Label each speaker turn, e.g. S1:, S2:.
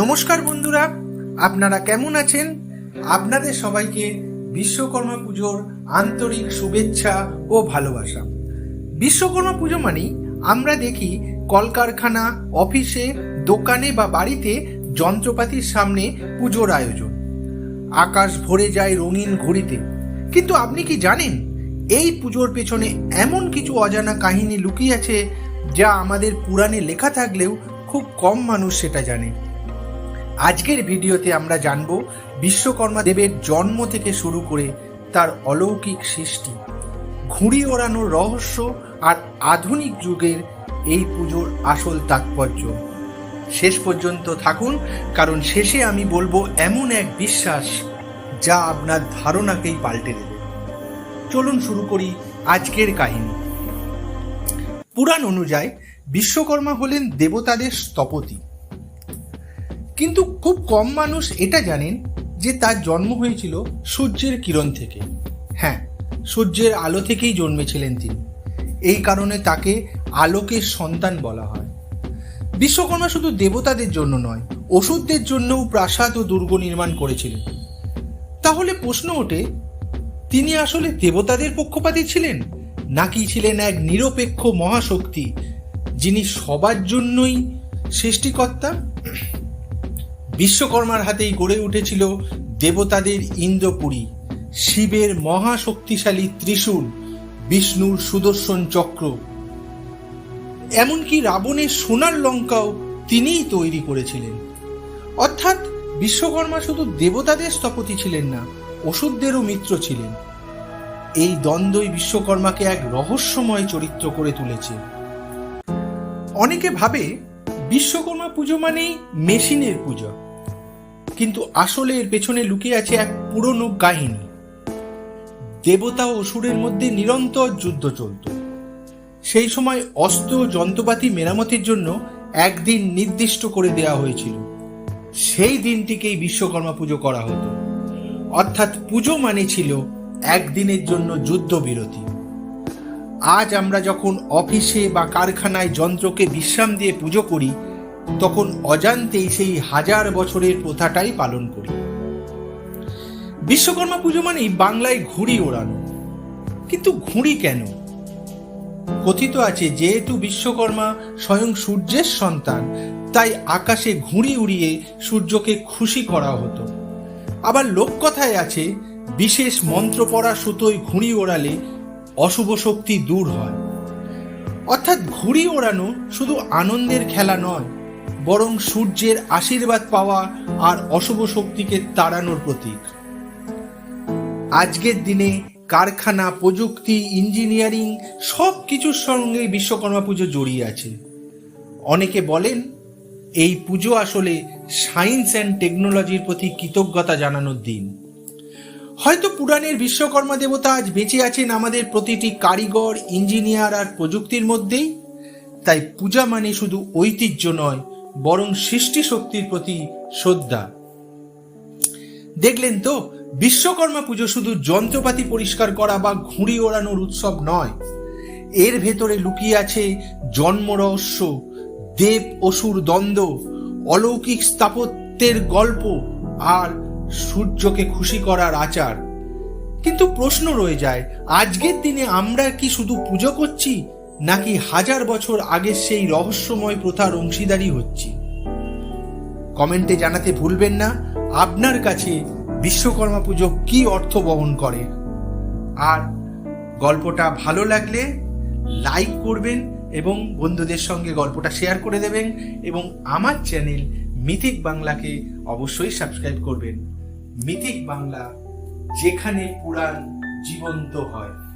S1: নমস্কার বন্ধুরা, আপনারা কেমন আছেন? আপনাদের সবাইকে বিশ্বকর্মা পুজোর আন্তরিক শুভেচ্ছা ও ভালোবাসা। বিশ্বকর্মা পুজো মানেই আমরা দেখি কলকারখানা, অফিসে, দোকানে বা বাড়িতে যন্ত্রপাতির সামনে পুজোর আয়োজন। আকাশ ভরে যায় রঙিন ঘড়িতে। কিন্তু আপনি কি জানেন, এই পুজোর পেছনে এমন কিছু অজানা কাহিনী লুকিয়ে আছে যা আমাদের পুরাণে লেখা থাকলেও খুব কম মানুষ সেটা জানে? আজকের ভিডিওতে আমরা জানব বিশ্বকর্মা দেবের জন্ম থেকে শুরু করে তার অলৌকিক সৃষ্টি, ঘুড়ি ওড়ানোর রহস্য আর আধুনিক যুগের এই পুজোর আসল তাৎপর্য। শেষ পর্যন্ত থাকুন, কারণ শেষে আমি বলব এমন এক বিশ্বাস যা আপনার ধারণাকেই পাল্টে দেবে। চলুন শুরু করি আজকের কাহিনী। পুরাণ অনুযায়ী বিশ্বকর্মা হলেন দেবতাদের স্থপতি। কিন্তু খুব কম মানুষ এটা জানেন যে তার জন্ম হয়েছিল সূর্যের কিরণ থেকে। হ্যাঁ সূর্যের আলো থেকেই জন্মেছিলেন তিনি। এই কারণে তাকে আলোকের সন্তান বলা হয়। বিশ্বকর্মা শুধু দেবতাদের জন্য নয় ওষুধদের জন্যও প্রাসাদ ও দুর্গ নির্মাণ করেছিলেন। তাহলে প্রশ্ন ওঠে, তিনি আসলে দেবতাদের পক্ষপাতী ছিলেন? নাকি ছিলেন এক নিরপেক্ষ মহাশক্তি যিনি সবার জন্যই সৃষ্টিকর্তা? বিশ্বকর্মার হাতেই গড়ে উঠেছিল দেবতাদের ইন্দ্রপুরী, শিবের মহাশক্তিশালী ত্রিশূল, বিষ্ণুর সুদর্শন চক্র। এমনকি রাবণের সোনার লঙ্কাও তিনিই তৈরি করেছিলেন। অর্থাৎ বিশ্বকর্মা শুধু দেবতাদের স্থপতি ছিলেন না ওষুধদেরও মিত্র ছিলেন। এই দ্বন্দ্বই বিশ্বকর্মাকে এক রহস্যময় চরিত্র করে তুলেছে। অনেকে ভাবে বিশ্বকর্মা পুজো মানেই মেশিনের পুজো। কিন্তু আসলে এর পেছনে লুকিয়ে আছে এক পুরনো কাহিনী। দেবতা ও অসুরের মধ্যে নিরন্তর যুদ্ধ চলত। সেই সময় অস্ত্র যন্ত্রপাতি মেরামতির জন্য একদিন নির্দিষ্ট করে দেওয়া হয়েছিল। সেই দিনটিকেই বিশ্বকর্মা পুজো করা হতো। অর্থাৎ পুজো মানে ছিল একদিনের জন্য যুদ্ধবিরতি। আজ আমরা যখন অফিসে বা কারখানায় যন্ত্রকে বিশ্রাম দিয়ে পুজো করি তখন অজান্তেই সেই হাজার বছরের প্রথাটাই পালন করি। বিশ্বকর্মা পুজো মানেই বাংলায় ঘুড়ি ওড়ানো। কিন্তু ঘুড়ি কেন? কথিত আছে, যেহেতু বিশ্বকর্মা স্বয়ং সূর্যের সন্তান, তাই আকাশে ঘুড়ি উড়িয়ে সূর্যকে খুশি করা হতো। আবার লোককথায় আছে, বিশেষ মন্ত্র পড়া সুতোয় ঘুড়ি ওড়ালে অশুভ শক্তি দূর হয়। অর্থাৎ ঘুড়ি ওড়ানো শুধু আনন্দের খেলা নয় বরং সূর্যের আশীর্বাদ পাওয়া আর অশুভ শক্তিকে তাড়ানোর প্রতীক। আজকের দিনে কারখানা, প্রযুক্তি, ইঞ্জিনিয়ারিং সব কিছুর সঙ্গে বিশ্বকর্মা পুজো জড়িয়ে আছে। অনেকে বলেন, এই পুজো আসলে সায়েন্স অ্যান্ড টেকনোলজির প্রতি কৃতজ্ঞতা জানানোর দিন। হয়তো পুরাণের বিশ্বকর্মা দেবতা আজ বেঁচে আছেন আমাদের প্রতিটি কারিগর, ইঞ্জিনিয়ার আর প্রযুক্তির মধ্যেই। তাই পূজা মানে শুধু ঐতিহ্য নয় বরং সৃষ্টি শক্তির প্রতি শ্রদ্ধা। দেখলেন তো, বিশ্বকর্মা পুজো শুধু যন্ত্রপাতি পরিষ্কার করা বা ঘুড়ি ওড়ানোর উৎসব নয়। এর ভেতরে লুকিয়ে আছে জন্ম রহস্য, দেব অসুর দ্বন্দ্ব, অলৌকিক স্থাপত্যের গল্প আর সূর্যকে খুশি করার আচার। কিন্তু প্রশ্ন রয়ে যায়, আজকের দিনে আমরা কি শুধু পুজো করছি নাকি হাজার বছর আগের সেই রহস্যময় প্রথার অংশীদারি হচ্ছি। কমেন্টে জানাতে ভুলবেন না, আপনার কাছে বিশ্বকর্মা পুজো কি অর্থ বহন করে? আর গল্পটা ভালো লাগলে লাইক করবেন এবং বন্ধুদের সঙ্গে গল্পটা শেয়ার করে দেবেন এবং আমার চ্যানেল মিথিক বাংলাকে অবশ্যই সাবস্ক্রাইব করবেন। মিথিক বাংলা, যেখানে পুরাণ জীবন্ত হয়।